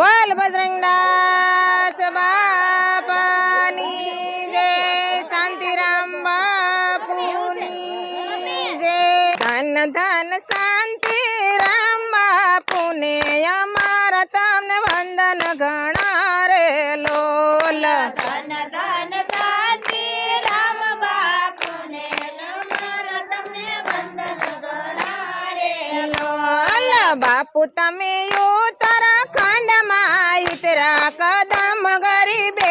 बोल बजरंगदास बा બાપુ તમે તારા ખાંડમાં ઇતરા કદમ ગરીબે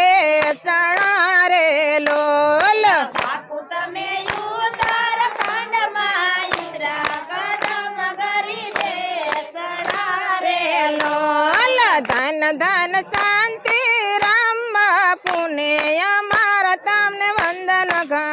ચણા રે લોલ બાપુ તમે તારા ખાંડમાં ઇતરા કદમ ગરીબે ચણા રે લોલ ધન ધન શાંતિ રામ બાપુને અમારા તમને વંદન ઘા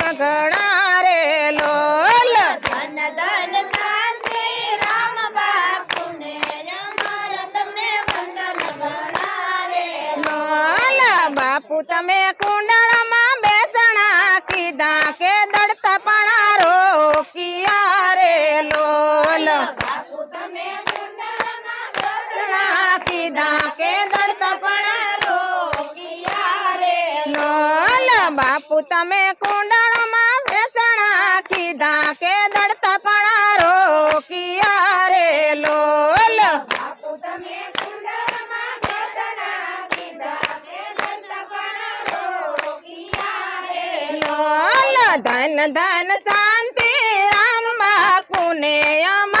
બાપુ તમે કુંડળમાં વેસણા કીધા કે દડતા પણા રોકિયા રે લોલ ધન ધન શાંતિ રામ બાપુ ને અમા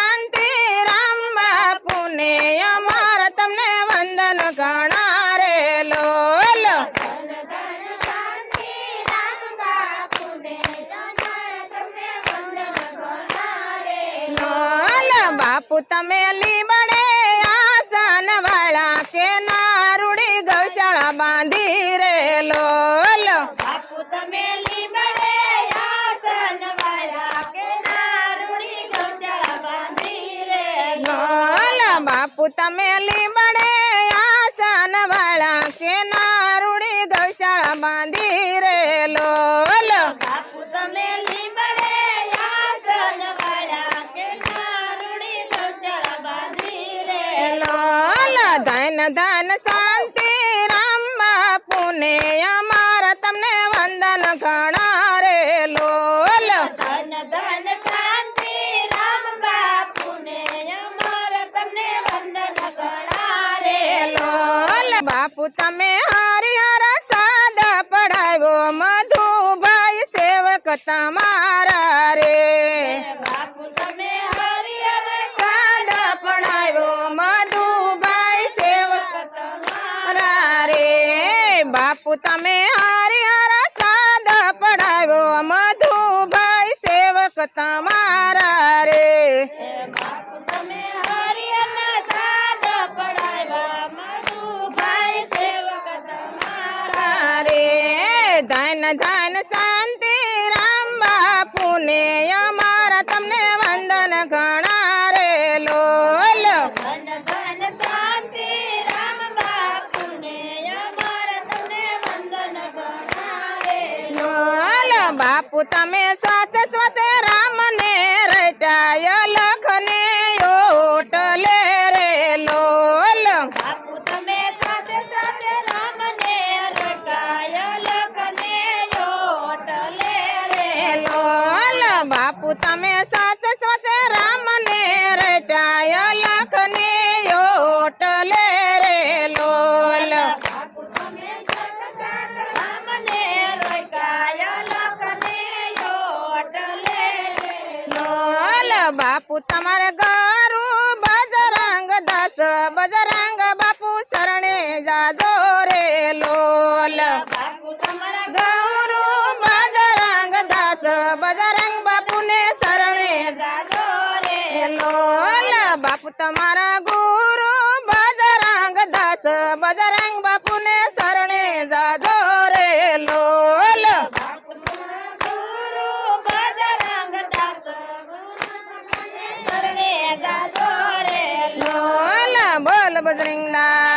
બાપુ તમે લીમડે આસાન વાળા કે નારુડી ગૌશાળા બાંધી રે લોલ બાપુ તમે લીમડે આસાન વાળા કે વાળા કે નારુડી ગૌશાળા બાંધી રે લોલ धन शांति राम पुणे अमारा तमने वंदन गणा रे लोल धन शांति राम पुणे अमारा तमने वंदन करना रे लोल बापू तमे हरि हर सादा पढ़ाई वो मधु भाई सेवक तमारा रे તમે હરિયાળા સાદ પઢાવો મધુ ભાઈ સેવક તમારારે એ પાછ તમે હરિયાળા સાદ પઢાવો મધુ ભાઈ સેવક તમારારે એ ધન ધન શાંતિ તમે સાચસ્વત રામને રટાયલ ખને ઓટલે રે લોલ બાપુ તમે સાચસ્વત રામને રટાયલ ખને ઓટલે રે લોલ બાપુ તમે બાપુ તમારે ગરું બજરંગ દાસ બજરંગ બાપુ શરણે જાજો રે લોલ ગરું બજરંગ દાસ બજરંગ બાપુ ને શરણે જાજો રે લોલ બાપુ તમારા ગુરુ બજરંગ દાસ બજરંગ બાપુ ને ಭಜನೆಯಿಂದ